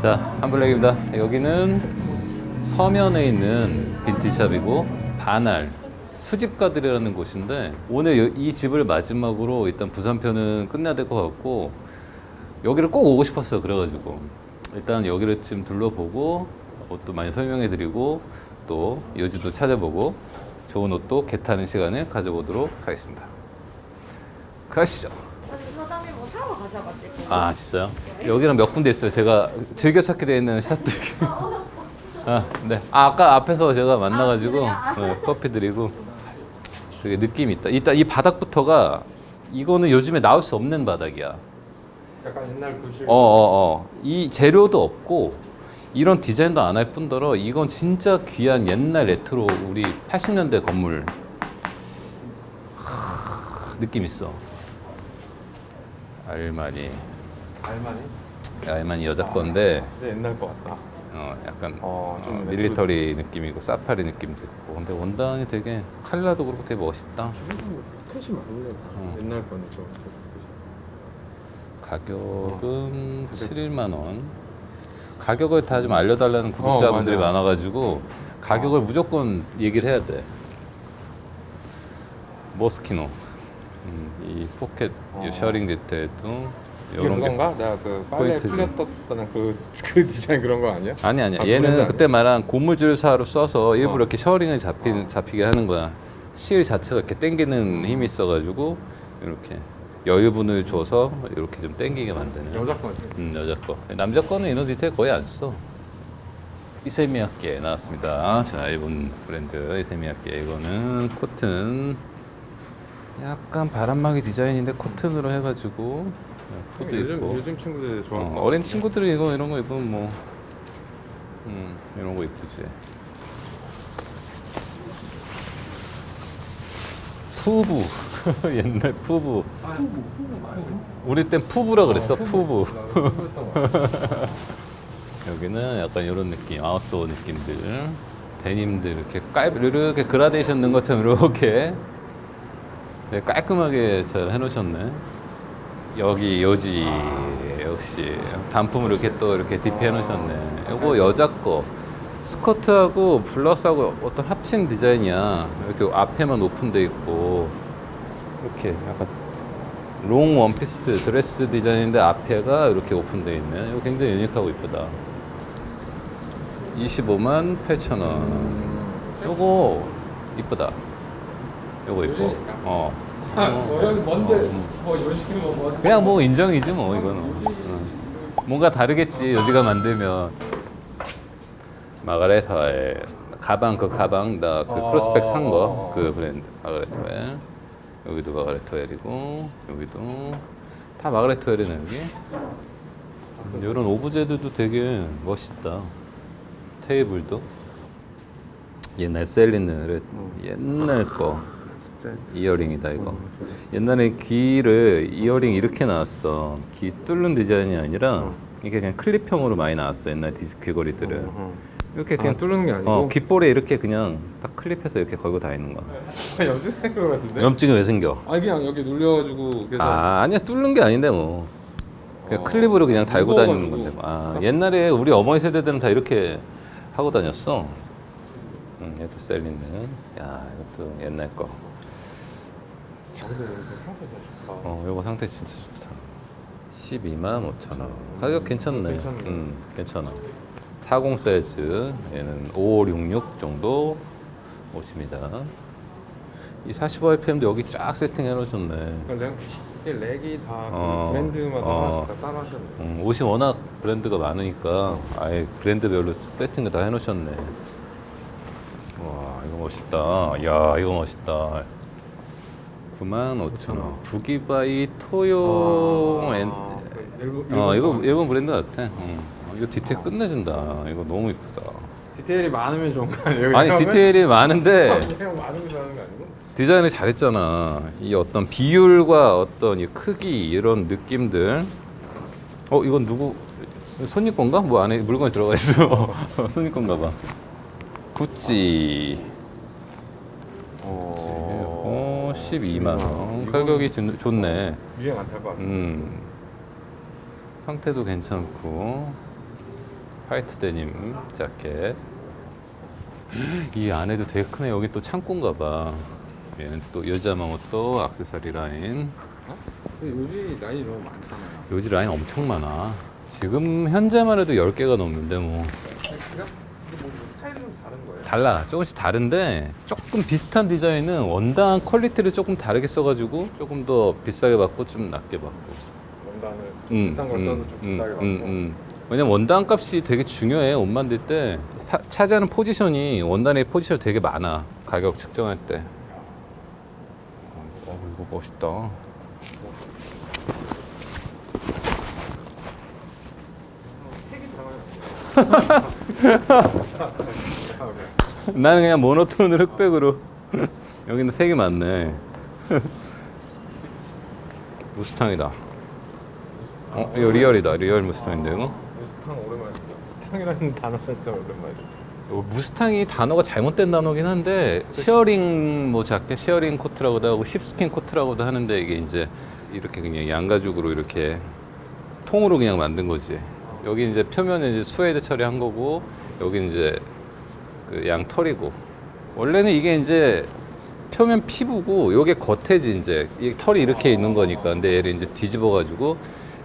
자, 한블랙입니다. 여기는 서면에 있는 빈티샵이고 반알 수집가들이라는 곳인데 오늘 여- 이 집을 마지막으로 일단 부산편은 끝내야 될 것 같고 여기를 꼭 오고 싶었어 그래가지고 일단 여기를 좀 둘러보고 옷도 많이 설명해 드리고 또 요지도 찾아보고 좋은 옷도 개타는 시간을 가져보도록 하겠습니다. 가시죠. 사장님 뭐 사러 가셔가지고 아 진짜요? 여기는 몇 군데 있어요. 제가 즐겨 찾게 되어 있는 샷들. 아, 네. 아, 아까 앞에서 제가 만나가지고 아, 네, 커피 드리고 되게 느낌 이 있다. 일단 이 바닥부터가 이거는 요즘에 나올 수 없는 바닥이야. 약간 옛날 구실 어, 어, 어. 이 재료도 없고 이런 디자인도 안 할 뿐더러 이건 진짜 귀한 옛날 레트로 우리 80년대 건물. 하, 느낌 있어. 알마니. 알마니? 알마니 여자 건데 진짜 옛날 것 같다. 어, 약간 어, 좀 어, 밀리터리 느낌이고 사파리 느낌도 있고 근데 원단이 되게 칼라도 그렇고 되게 멋있다 컷이 많네. 어. 옛날 거는 좀. 가격은 가격. 7만 원 가격을 다 좀 알려달라는 구독자분들이 어, 맞아요. 많아가지고 가격을 무조건 얘기를 해야 돼 모스키노 음, 이 포켓 이 어. 셔링 디테일도 이게 이런 게 그건가? 내가 그 빨래 포인트지. 풀렸었던 그, 그 디자인 그런 거 아니야? 아니 아니야. 아, 브랜드 얘는 아니야? 그때 말한 고무줄사로 써서 일부러 어. 이렇게 셔링을 잡히, 잡히게 하는 거야. 실 자체가 이렇게 당기는 힘이 있어가지고 이렇게 여유분을 줘서 이렇게 좀 당기게 만드는. 여자 거지. 음, 여자 거. 남자 거는 이런 디테일 거의 안 써. 이세미야끼 나왔습니다. 자, 일본 브랜드 이세미야끼 이거는 코튼. 약간 바람막이 디자인인데 코튼으로 해가지고 후드 요즘 있고. 요즘 친구들이 좋아하는 어, 거. 어린 친구들이 이거 이런 거 입으면 뭐 음, 이런 거 이쁘지. 푸부 옛날 푸부 후부 후부. 우리 땐 푸부라 그랬어 어, 푸부 후부였던 거 같아. 여기는 약간 이런 느낌 아웃도어 느낌들 데님들 이렇게 깔 이렇게 그라데이션 넣은 것처럼 이렇게 네, 깔끔하게 잘 해놓으셨네. 여기 요지. 역시. 단품을 이렇게 또 이렇게 DP 해놓으셨네. 이거 여자 거. 스커트하고 블라우스하고 어떤 합친 디자인이야. 이렇게 앞에만 오픈돼 있고. 이렇게 약간 롱 원피스 드레스 디자인인데 앞에가 이렇게 오픈돼 있네. 이거 굉장히 유니크하고 이쁘다. 25만 8천 원. 음. 요거 이쁘다 요거 요즘이니까? 어뭐 여기 뭔데? 음. 뭐거 뭐? 그냥 뭐 인정이지 뭐 이거는 응. 뭔가 다르겠지 요지가 만들면 마가렛 하엘 가방 그 가방 나그 어. 크로스백 산 거 그 브랜드 하엘 여기도 마가렛 하엘이고 여기도 다 마가렛 하엘이네 여기 이런 오브제들도 되게 멋있다 테이블도 옛날 셀리는 옛날 거. 이어링이다 이거 어, 옛날에 귀를 이어링 이렇게 나왔어 귀 뚫는 디자인이 아니라 어. 이게 그냥 클립형으로 많이 나왔어 옛날 디스크 귀걸이들은 어. 이렇게 그냥 그냥 뚫는 게 아니고. 어, 귓볼에 이렇게 그냥 딱 클립해서 이렇게 걸고 다니는 거야 염지 생긴 거 같은데. 염증이 왜 생겨? 아 그냥 여기 눌려가지고 그래서. 아 아니야 뚫는 게 아닌데 뭐 그냥 어, 클립으로 그냥 달고 다니는 무거워가지고. 건데 뭐. 아 옛날에 우리 어머니 세대들은 다 이렇게 하고 다녔어 응, 얘도 셀리는 야 이것도 옛날 거 아, 근데 여기 상태 진짜 좋다. 어, 요거 상태 진짜 좋다. 12만 5천 원. 가격 괜찮네. 괜찮네. 음, 괜찮아. 40 사이즈, 얘는 5566 정도 오십니다. 이 45rpm도 여기 쫙 세팅해 놓으셨네. 그러니까 렉, 이 렉이 다 어. 그 브랜드마다 어. 하나씩 다 따로 하셨네. 음, 옷이 워낙 브랜드가 많으니까 아예 브랜드별로 세팅을 다 해놓으셨네. 와, 이거 멋있다. 야, 이거 멋있다. 9만 5천 원. 부기바이 토요 앤, 아, 그 일본, 어 일본 이거 거. 일본 브랜드 같아. 응. 어, 이거 디테일 끝내준다. 이거 너무 이쁘다. 디테일이 많으면 좋은 거 아니에요? 아니 디테일이 많은데 그냥 거 아니고? 디자인을 잘했잖아. 이 어떤 비율과 어떤 이 크기 이런 느낌들. 어 이건 누구 손님 건가? 뭐 안에 물건이 들어가 있어. 손님 건가 봐. 구찌. 어, 12만 원. 이건- 가격이 좋- 좋네. 유행 안 탈 것 같아. 음. 상태도 괜찮고 화이트 데님 자켓. 이 안에도 되게 크네. 여기 또 창고인가 봐. 얘는 또 여자망호 또 악세사리 라인. 근데 요즘 라인이 너무 많잖아요. 요지 라인 엄청 많아. 지금 현재만 해도 10개가 넘는데 뭐그 달라. 조금씩 다른데 조금 비슷한 디자인은 원단 퀄리티를 조금 다르게 써가지고 조금 더 비싸게 받고 좀 낮게 받고. 원단을 좀 음, 비싼 걸 음, 써서 좀 음, 비싸게 받고. 음, 음. 왜냐면 원단 값이 되게 중요해. 옷 만들 때 사- 차지하는 포지션이 원단의 포지션이 되게 많아. 가격 측정할 때. 어, 이거 멋있다. 색이 들어가요. 나는 그냥 모노톤으로 흑백으로. 여기는 색이 많네. 무스탕이다. 어, 이거 리얼이다. 리얼 무스탕인데 이거. 무스탕 오랜만이다. 무스탕이라는 단어가 진짜 오랜만이다. 어, 무스탕이 단어가 잘못된 단어긴 한데 시어링 뭐 자켓 시어링 코트라고도 하고 십스킨 코트라고도 하는데 이게 이제 이렇게 그냥 양가죽으로 이렇게 통으로 그냥 만든 거지. 여기 이제 표면에 이제 스웨이드 처리한 거고 여기 이제 그 양털이고. 원래는 이게 이제 표면 피부고 요게 겉에지 이제. 이 털이 이렇게 있는 거니까. 근데 얘를 이제 뒤집어 가지고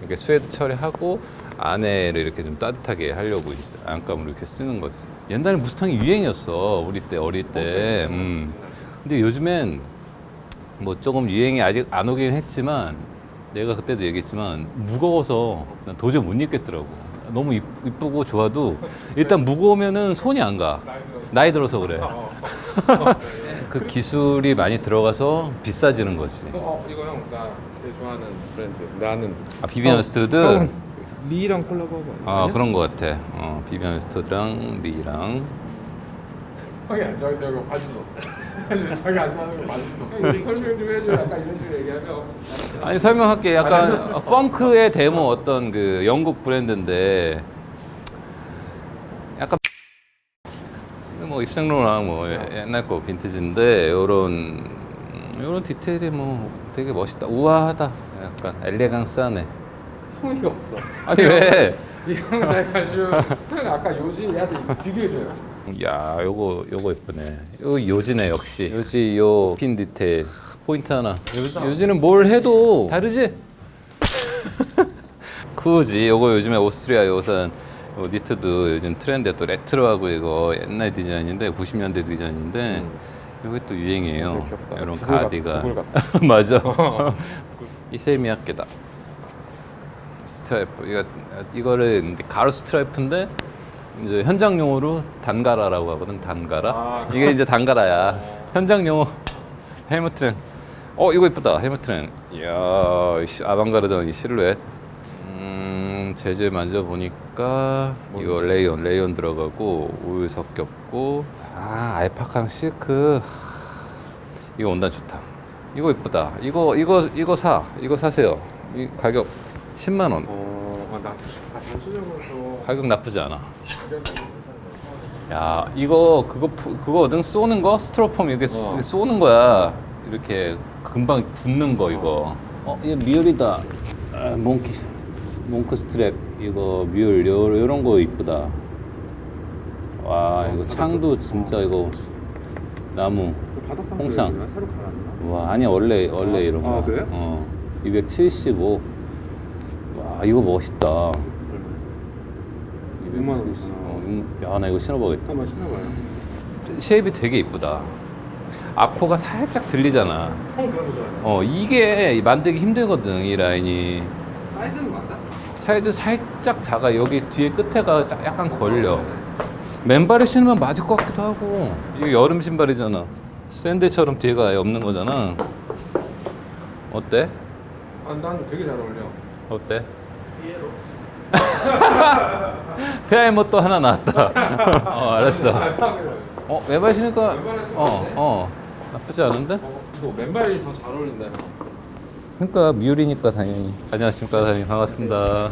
이렇게 스웨드 처리하고 안에를 이렇게 좀 따뜻하게 하려고 안감으로 이렇게 쓰는 거지. 옛날에 무스탕이 유행이었어. 우리 때 어릴 때. 음. 근데 요즘엔 뭐 조금 유행이 아직 안 오긴 했지만 내가 그때도 얘기했지만 무거워서 난 도저히 못 입겠더라고 너무 이- 이쁘고 좋아도 일단 무거우면은 손이 안 가 나이 들어서 그래 그 기술이 많이 들어가서 비싸지는 거지. 어, 이거 형 나 되게 좋아하는 브랜드. 나는 아 비비안 스튜드. 형, 리랑 콜라보한 거 아? 그런 거 같아. 어 비비안 스튜드랑 리랑. 형이 안 바지 너. 자기 안 좋아하는 거. 형 설명 좀 해줘. 약간 이런 식으로 얘기하면. 아니 설명할게. 약간 펑크의 데모 어떤 그 영국 브랜드인데 약간 뭐 입생로랑 뭐 옛날 거 빈티지인데 요런 요런 디테일이 뭐 되게 멋있다. 우아하다. 약간 엘레강스하네. 성의가 없어. 아니 왜? 이형 잘 가지고 형 아까 요즘 얘한테 비교해줘요. 야, 요거 요거 예쁘네. 요 요지네 역시. 요지 요 핀 디테일 포인트 하나. 요지, 요지는 뭘 해도 다르지? 쿠지. 요거 요즘에 오스트리아 요산 요 니트도 요즘 트렌드에 또 레트로하고 이거 옛날 디자인인데 90년대 디자인인데 요게 또 유행이에요. 되게 귀엽다. 이런 구글 같- 가디가 구글 맞아. 이세미야케다. 스트라이프 이거 이거를 가로 스트라이프인데 이제 현장 용어로 단가라라고 하거든 단가라 아. 이게 이제 단가라야 현장 용어 헬무트랭 어 이거 이쁘다 헬무트랭 이야 아방가르던 이 실루엣 음 재질 만져보니까 이거 레이온 레이온 들어가고 우유 섞였고 아 알파카랑 실크 이거 원단 좋다. 이거 이쁘다. 이거 이거 이거 사. 이거 사세요. 이 가격 10만 원. 어, 아, 나 아, 가격 나쁘지 않아. 야, 이거 그거 푸- 그거거든 쏘는 거 스트로폼 이렇게 쏘- 어. 쏘는 거야. 이렇게 금방 굳는 거 이거. 어, 이거 뮤얼이다. 아, 몽키 몽크 스트랩 이거 뮤얼 요 요런 거 이쁘다. 와, 이거 창도 진짜 이거 나무. 그 바닥 홍상. 상태가 새로 갈았나? 와 아니 원래 원래 아, 이런 거. 아, 그래요? 어. 275. 와 이거 멋있다. 6 만 원. 270. 어, 야나 이거 신어보겠다. 한번 신어봐요. 쉐입이 되게 이쁘다. 아코가 살짝 들리잖아. 형 그런 거 좋아해요? 어 이게 만들기 힘들거든 이 라인이. 사이즈는 맞아? 사이즈 살짝 작아. 여기 뒤에 끝에가 자- 약간 걸려. 맨발에 신으면 맞을 것 같기도 하고. 이거 여름 신발이잖아. 샌드처럼 뒤에가 아예 없는 거잖아. 어때? 아, 난 되게 잘 어울려. 어때? 페아이모 또 하나 나왔다. 어, 알았어. 어, 왼발 신으니까, 어, 어, 나쁘지 않은데? 어, 이거 맨발이 더 잘 어울린다. 형. 그러니까 미울이니까 당연히. 안녕하십니까, 사장님. 반갑습니다.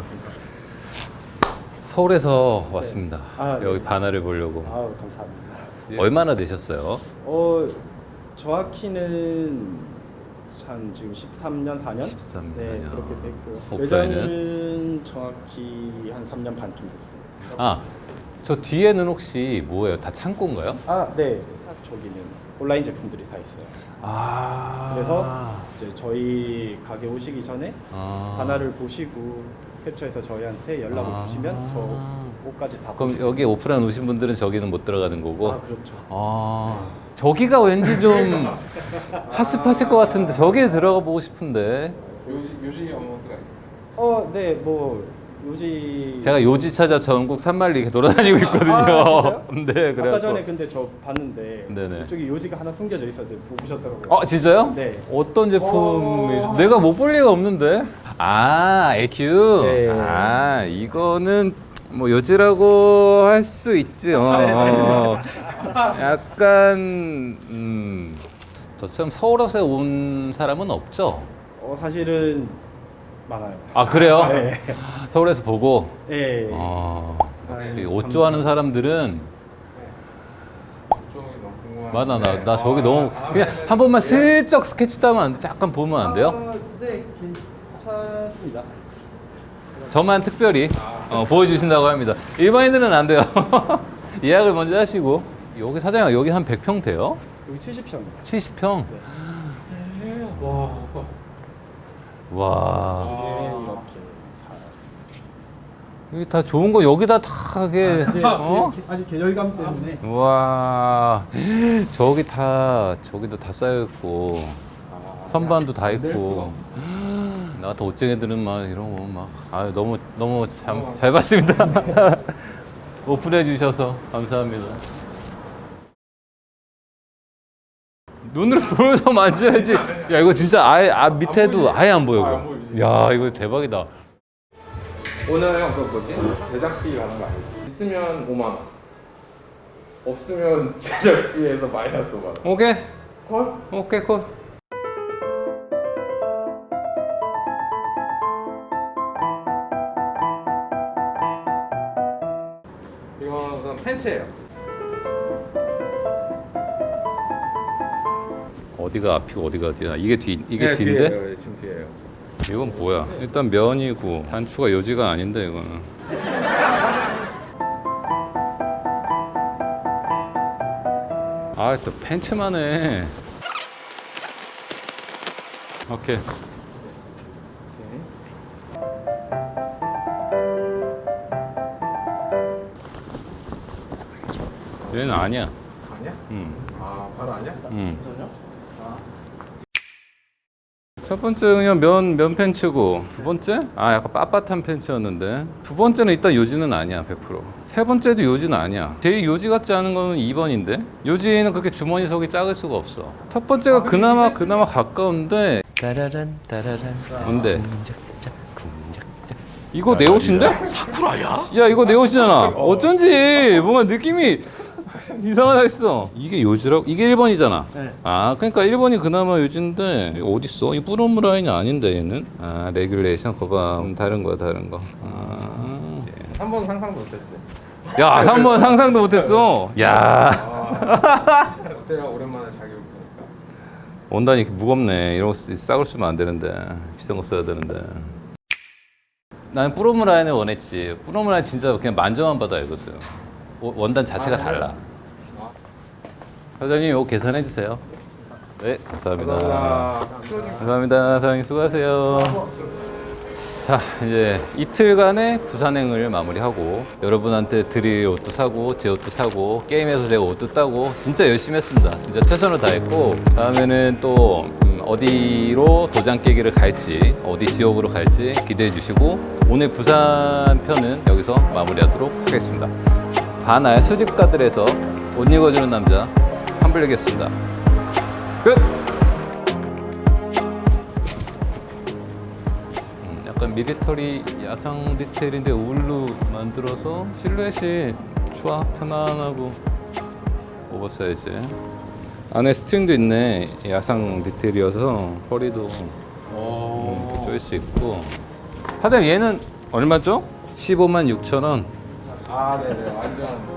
서울에서 왔습니다. 아, 네. 여기 바나를 보려고. 아우 감사합니다. 얼마나 되셨어요? 어 정확히는 한 지금 13년 4년 13년. 네 그렇게 됐고요. 오프라인은? 매장은 정확히 한 3년 반쯤 됐습니다. 아, 저 뒤에는 혹시 뭐예요? 다 창고인가요? 아, 네. 저기는 온라인 제품들이 다 있어요. 아. 그래서 이제 저희 가게 오시기 전에 아. 하나를 보시고 캡처해서 저희한테 연락을 아. 주시면 저 옷까지 다 그럼 여기 오프라인 오신 분들은 저기는 못 들어가는 거고. 아, 그렇죠. 아, 저기가 왠지 좀 핫습하실 것 같은데 저기에 들어가 보고 싶은데. 요식 요식이 어머니가 어, 네, 뭐 요지 제가 요지 찾아 전국 산말리 이렇게 돌아다니고 있거든요. 아, 진짜요? 네, 아까 그래서. 전에 근데 저 봤는데 네네. 이쪽에 요지가 하나 숨겨져 있었는데 못 보셨더라고요. 어, 진짜요? 네. 어떤 제품이? 어. 내가 못 볼 리가 없는데. 아, 에큐. 네. 아, 이거는 뭐 요지라고 할 수 있지. 어, 어. 약간 음. 저처럼 서울에서 온 사람은 없죠? 어, 사실은 많아요. 아, 그래요? 네. 서울에서 보고. 네. 어, 역시 아유, 옷 좋아하는 사람들은. 맞아 나, 나 저기 너무 그냥 한 번만 슬쩍 스케치 따면 안 돼? 잠깐 보면 안 돼요? 아, 네, 괜찮습니다. 저만 특별히 어, 보여주신다고 합니다. 일반인들은 안 돼요. 예약을 먼저 하시고 여기 사장님 여기 한 100평 돼요? 여기 70평입니다. 70평? 와. 와 네, 이렇게 다. 여기 다 좋은 거 여기다 다 하게 어? 아직 계절감 때문에 와 저기 다 저기도 다 쌓여 있고 선반도 다 있고 나 같은 옷쟁이들은 막 이런 거막 아 너무 너무 참 잘 봤습니다 오픈해 주셔서 감사합니다 눈으로 보여서 만져야지 야 이거 진짜 아예 아 밑에도 아예 안 보여 아, 이거. 야 이거 대박이다 오늘 형 그거 뭐지? 제작비 가는 거 아니지? 있으면 5만 원. 없으면 제작비에서 마이너스 5만 원. 오케이 콜? 오케이 콜 이거는 팬츠예요. 어디가 앞이고 어디가 뒤야 이게 뒤 이게 네, 뒤인데 뒤에요. 네, 지금 뒤에요. 이건 뭐야? 일단 면이고 단추가 요지가 아닌데 이거는. 아, 또 팬츠만 해. 오케이. 얘는 아니야. 아니야? 음. 아 바로 아니야? 음. 전혀? 첫 번째 그냥 면, 면 팬츠고 두 번째? 아 약간 빳빳한 팬츠였는데 두 번째는 일단 요지는 아니야 100%세 번째도 요지는 아니야 되게 요지 같지 않은 거는 2번인데 요지는 그렇게 주머니 속이 작을 수가 없어 첫 번째가 그나마 그나마 가까운데 따라란 따라란 뭔데? 이거 내 옷인데? 사쿠라야? 야 이거 내 옷이잖아 어쩐지 뭔가 느낌이 이상하다 했어 이게 요지라고? 이게 1번이잖아 네. 아 그러니까 1번이 그나마 요지인데 어딨어? 이 뿌럼 라인이 아닌데 얘는 아 레귤레이션 거봐 음, 다른 거야 다른 거 아. 한번 상상도 못했지. 야 3번 상상도 못했어 야 아, 어때요? 오랜만에 자기 옷 보니까. 원단이 이렇게 무겁네 이런 거 쓰- 싸구려 쓰면 안 되는데 비싼 거 써야 되는데 나는 뿌럼 라인을 원했지 뿌럼 라인 진짜 그냥 만져만 봐도 알거든 워- 원단 자체가 달라 아. 사장님 이거 계산해 주세요 네 감사합니다 감사합니다. 감사합니다. 사장님 수고하세요. 자, 이제 이틀간의 부산행을 마무리하고 여러분한테 드릴 옷도 사고 제 옷도 사고 게임에서 제가 옷도 따고 진짜 열심히 했습니다. 진짜 최선을 다했고 다음에는 또 음, 어디로 도장 깨기를 갈지 어디 지역으로 갈지 기대해 주시고 오늘 부산 편은 여기서 마무리하도록 하겠습니다. 반알 수집가들에서 옷 읽어주는 남자 한블랙이었습니다. 끝! 음, 약간 미리터리 야상 디테일인데 울로 만들어서 실루엣이 좋아 편안하고 오버사이즈 안에 스트링도 있네 야상 디테일이어서 허리도 음, 이렇게 조일 수 있고 사장님 얘는 얼마죠? 15만 6천 원 아 네네. 완전